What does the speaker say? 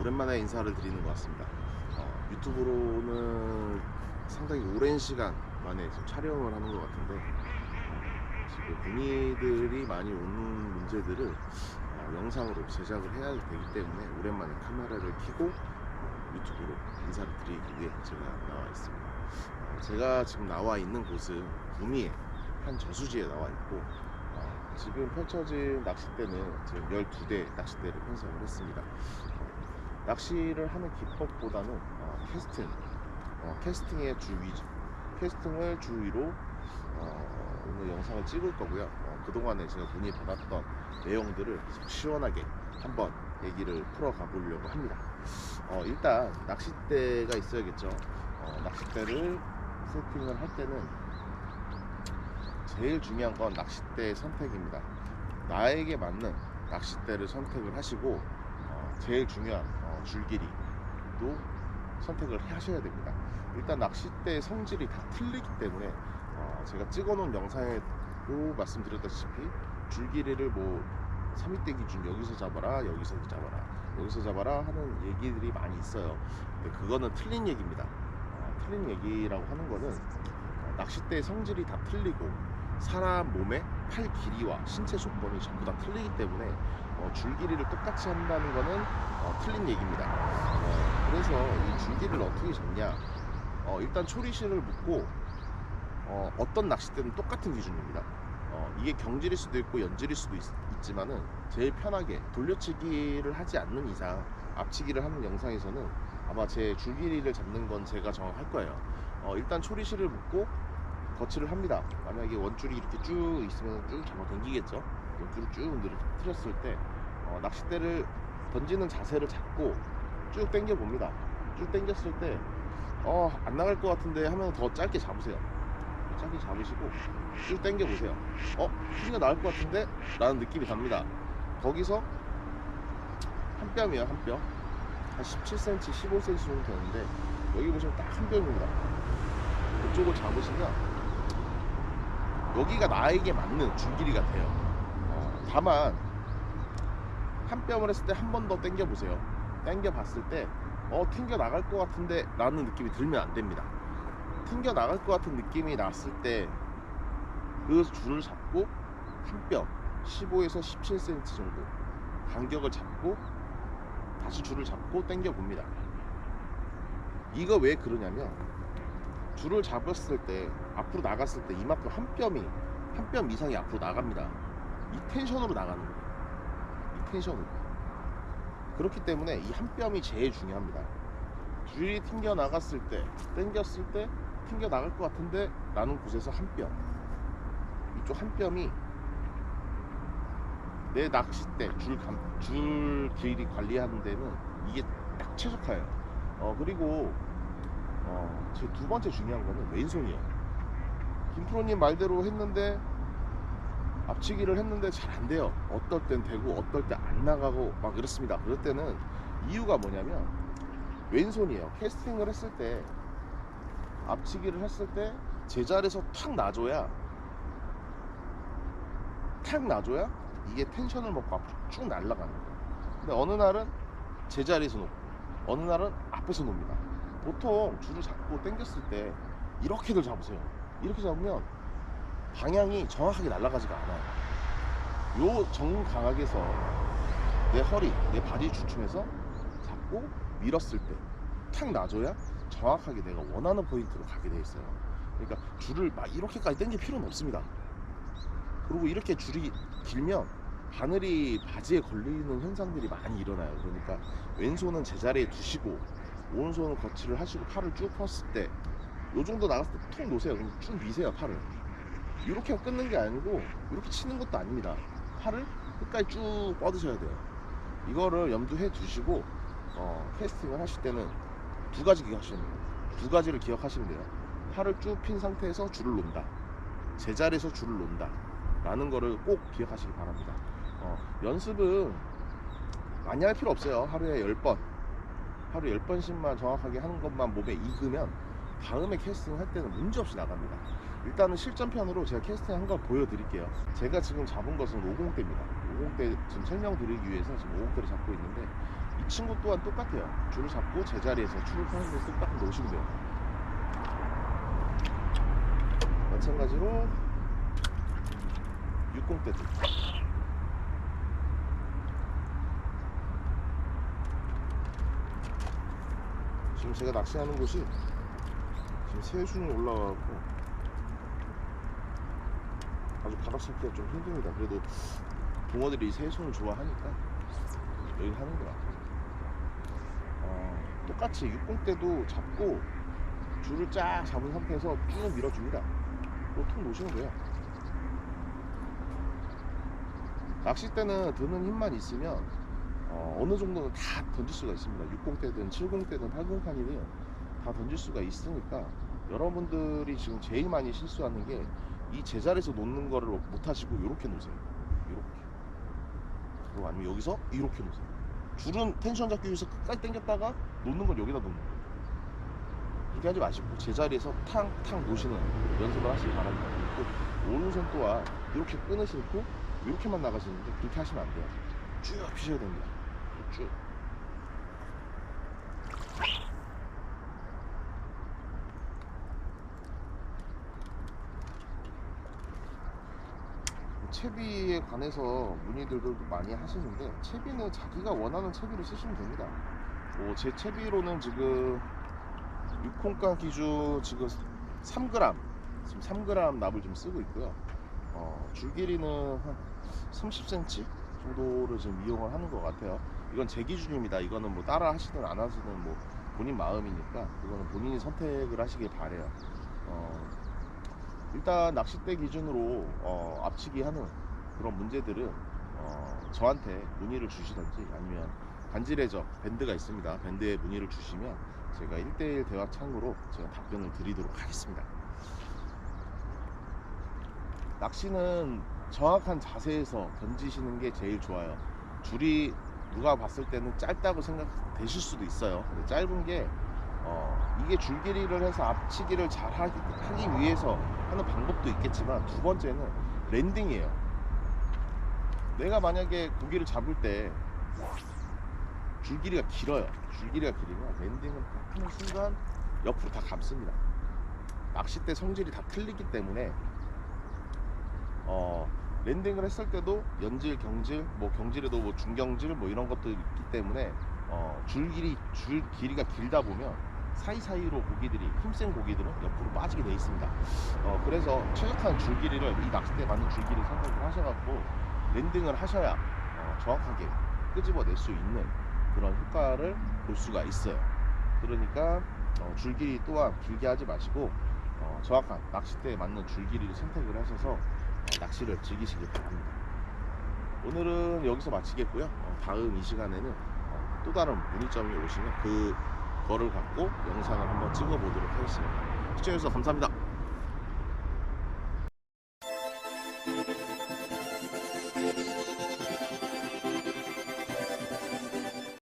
오랜만에 인사를 드리는 것 같습니다. 어, 유튜브로는 상당히 오랜 시간 만에 촬영을 하는 것 같은데 어, 지금 문의들이 많이 오는 문제들을 어, 영상으로 제작을 해야 되기 때문에 오랜만에 카메라를 켜고 어, 유튜브로 인사를 드리기 위해 제가 나와 있습니다. 어, 제가 지금 나와 있는 곳은 구미의 한 저수지에 나와 있고 어, 지금 펼쳐진 낚싯대는 지금 12대 낚싯대를 편성을 했습니다. 어, 낚시를 하는 기법보다는 어, 캐스팅, 어, 캐스팅의 주 위주, 캐스팅을 주위로 어, 오늘 영상을 찍을 거고요. 어, 그동안에 제가 문의 받았던 내용들을 좀 시원하게 한번 얘기를 풀어가 보려고 합니다. 어, 일단 낚싯대가 있어야겠죠. 어, 낚싯대를 세팅을 할 때는 제일 중요한 건 낚싯대 선택입니다. 나에게 맞는 낚싯대를 선택을 하시고 어, 제일 중요한 어, 줄길이도 선택을 하셔야 됩니다. 일단 낚싯대의 성질이 다 틀리기 때문에 어, 제가 찍어놓은 영상에도 말씀드렸다시피 줄길이를 뭐 3위대 기준 여기서 잡아라 여기서 잡아라 여기서 잡아라 하는 얘기들이 많이 있어요. 근데 그거는 틀린 얘기입니다. 어, 틀린 얘기라고 하는 거는 어, 낚싯대의 성질이 다 틀리고 사람 몸의 팔 길이와 신체 조건이 전부 다 틀리기 때문에 어, 줄길이를 똑같이 한다는 거는 어, 틀린 얘기입니다. 어, 그래서 이 줄길이를 어떻게 잡냐? 어, 일단 초리실을 묶고 어, 어떤 낚싯대는 똑같은 기준입니다. 어, 이게 경질일 수도 있고 연질일 수도 있, 지만은 제일 편하게 돌려치기를 하지 않는 이상 앞치기를 하는 영상에서는 아마 제 줄길이를 잡는 건 제가 정할 거예요. 어, 일단 초리실을 묶고 거치를 합니다. 만약에 원줄이 이렇게 쭉 있으면 쭉 잡아 당기겠죠. 원줄을 쭉 늘어 틀었을 때 어, 낚싯대를 던지는 자세를 잡고 쭉 당겨 봅니다. 쭉 당겼을 때 어, 안 나갈 것 같은데 하면 더 짧게 잡으세요. 짧게 잡으시고 쭉 당겨 보세요. 어, 크기가 나을 것 같은데? 라는 느낌이 답니다. 거기서 한 뼘이에요, 한 뼘. 한 17cm, 15cm 정도 되는데 여기 보시면 딱 한 뼘입니다. 이쪽을 잡으시면 여기가 나에게 맞는 줄길이가 돼요. 어, 다만 한 뼘을 했을 때 한 번 더 당겨 보세요. 당겨 봤을 때 어, 튕겨 나갈 것 같은데 라는 느낌이 들면 안 됩니다. 튕겨 나갈 것 같은 느낌이 났을 때 그 줄을 잡고 한 뼘 15에서 17cm 정도 간격을 잡고 다시 줄을 잡고 당겨 봅니다. 이거 왜 그러냐면 줄을 잡았을 때 앞으로 나갔을 때 이만큼 한 뼘이 한 뼘 이상이 앞으로 나갑니다. 이 텐션으로 나가는 거예요. 이 텐션으로. 그렇기 때문에 이 한 뼘이 제일 중요합니다. 줄이 튕겨 나갔을 때, 당겼을 때 튕겨 나갈 것 같은데 라는 곳에서 한 뼘. 이쪽 한 뼘이 내 낚싯대 줄, 감, 줄 길이 관리하는 데는 이게 딱 최적화예요. 어 그리고 어, 제 두 번째 중요한 거는 왼손이에요. 김프로님 말대로 했는데 앞치기를 했는데 잘 안 돼요. 어떨 땐 되고 어떨 때 안 나가고 막 그렇습니다. 그럴 때는 이유가 뭐냐면 왼손이에요. 캐스팅을 했을 때 앞치기를 했을 때 제자리에서 탁 놔줘야 탁 놔줘야 이게 텐션을 먹고 앞으로 쭉 날아가는 거예요. 근데 어느 날은 제자리에서 놓고 어느 날은 앞에서 놓습니다. 보통 줄을 잡고 당겼을 때 이렇게들 잡으세요. 이렇게 잡으면 방향이 정확하게 날아가지가 않아요. 요 정강하게서 내 허리, 내 바디 주춤에서 잡고 밀었을 때 탁 놔줘야 정확하게 내가 원하는 포인트로 가게 돼 있어요. 그러니까 줄을 막 이렇게까지 당길 필요는 없습니다. 그리고 이렇게 줄이 길면 바늘이 바지에 걸리는 현상들이 많이 일어나요. 그러니까 왼손은 제자리에 두시고 오른손은 거치를 하시고 팔을 쭉 폈을 때 요 정도 나갔을 때툭 놓으세요. 그럼 쭉 미세요 팔을. 이렇게 끊는 게 아니고 이렇게 치는 것도 아닙니다. 팔을 끝까지 쭉 뻗으셔야 돼요. 이거를 염두해 두시고 어, 캐스팅을 하실 때는 두 가지 기억하시면 돼요. 두 가지를 기억하시면 돼요. 팔을 쭉 핀 상태에서 줄을 놓는다. 제자리에서 줄을 놓는다. 라는 거를 꼭 기억하시기 바랍니다. 어, 연습은 많이 할 필요 없어요. 하루에 10번. 하루 10번씩만 정확하게 하는 것만 몸에 익으면 다음에 캐스팅 할 때는 문제없이 나갑니다. 일단은 실전편으로 제가 캐스팅 한 걸 보여드릴게요. 제가 지금 잡은 것은 50대입니다. 50대 지금 설명드리기 위해서 지금 50대를 잡고 있는데 이 친구 또한 똑같아요. 줄을 잡고 제자리에서 줄을 펴는 거 똑딱 놓으시면 돼요. 마찬가지로 60대도 지금 제가 낚시하는 곳이 지금 새순이 올라와갖고 아주 바닥 잡기가 좀 힘듭니다. 그래도 동어들이 새순을 좋아하니까 여기 하는 것 같아요. 어, 똑같이 60대도 잡고 줄을 쫙 잡은 상태에서 쭉 밀어줍니다. 또통 놓으시면 돼요. 낚싯대는 드는 힘만 있으면 어, 느 정도는 다 던질 수가 있습니다. 60대든 70대든 80칸이든 다 던질 수가 있으니까 여러분들이 지금 제일 많이 실수하는 게 이 제자리에서 놓는 거를 못 하시고 이렇게 놓으세요. 이렇게. 그리고 아니면 여기서 이렇게 놓으세요. 줄은 텐션 잡기 위해서 끝까지 당겼다가 놓는 건 여기다 놓는 거예요. 그렇게 하지 마시고 제자리에서 탕탕 놓으시는 연습을 하시기 바랍니다. 또 오른손 또한 이렇게 끊으시고 이렇게만 나가시는데 그렇게 하시면 안 돼요. 쭉 피셔야 됩니다. 쭉. 채비에 관해서 문의들도 많이 하시는데 채비는 자기가 원하는 채비를 쓰시면 됩니다. 뭐 제 채비로는 지금 6콩가 기준 지금 3g 지금 3g 납을 좀 쓰고 있고요. 어, 줄 길이는 한 30cm 정도를 지금 이용을 하는 것 같아요. 이건 제 기준입니다. 이거는 뭐 따라 하시든 안 하시든 뭐 본인 마음이니까 이거는 본인이 선택을 하시길 바래요. 어, 일단 낚싯대 기준으로 어, 앞치기 하는 그런 문제들은 어, 저한테 문의를 주시든지 아니면 간질해적 밴드가 있습니다. 밴드에 문의를 주시면 제가 1대1 대화 창으로 제가 답변을 드리도록 하겠습니다. 낚시는 정확한 자세에서 던지시는 게 제일 좋아요. 줄이 누가 봤을 때는 짧다고 생각되실 수도 있어요. 근데 짧은 게 어, 이게 줄 길이를 해서 앞치기를 잘 하기, 하기 위해서 하는 방법도 있겠지만 두 번째는 랜딩이에요. 내가 만약에 고기를 잡을 때 줄길이가 길어요. 줄길이가 길으면 랜딩은 딱 하는 순간 옆으로 다 감습니다. 낚싯대 성질이 다 틀리기 때문에 어, 랜딩을 했을 때도 연질, 경질, 뭐 경질에도 뭐 중경질 뭐 이런 것도 있기 때문에 어, 줄 길이 줄 길이가 길다 보면 사이사이로 고기들이 힘센 고기들은 옆으로 빠지게 돼 있습니다. 어, 그래서 최적화한 줄 길이를 이 낚싯대에 맞는 줄 길이 선택을 하셔갖고 랜딩을 하셔야 어, 정확하게 끄집어낼 수 있는 그런 효과를 볼 수가 있어요. 그러니까 어, 줄 길이 또한 길게 하지 마시고 어, 정확한 낚싯대에 맞는 줄 길이를 선택을 하셔서 어, 낚시를 즐기시길 바랍니다. 오늘은 여기서 마치겠고요. 어, 다음 이 시간에는 어, 또 다른 문의점이 오시면 그 거를 갖고 영상을 한번 찍어 보도록 하겠습니다. 시청해주셔서 감사합니다.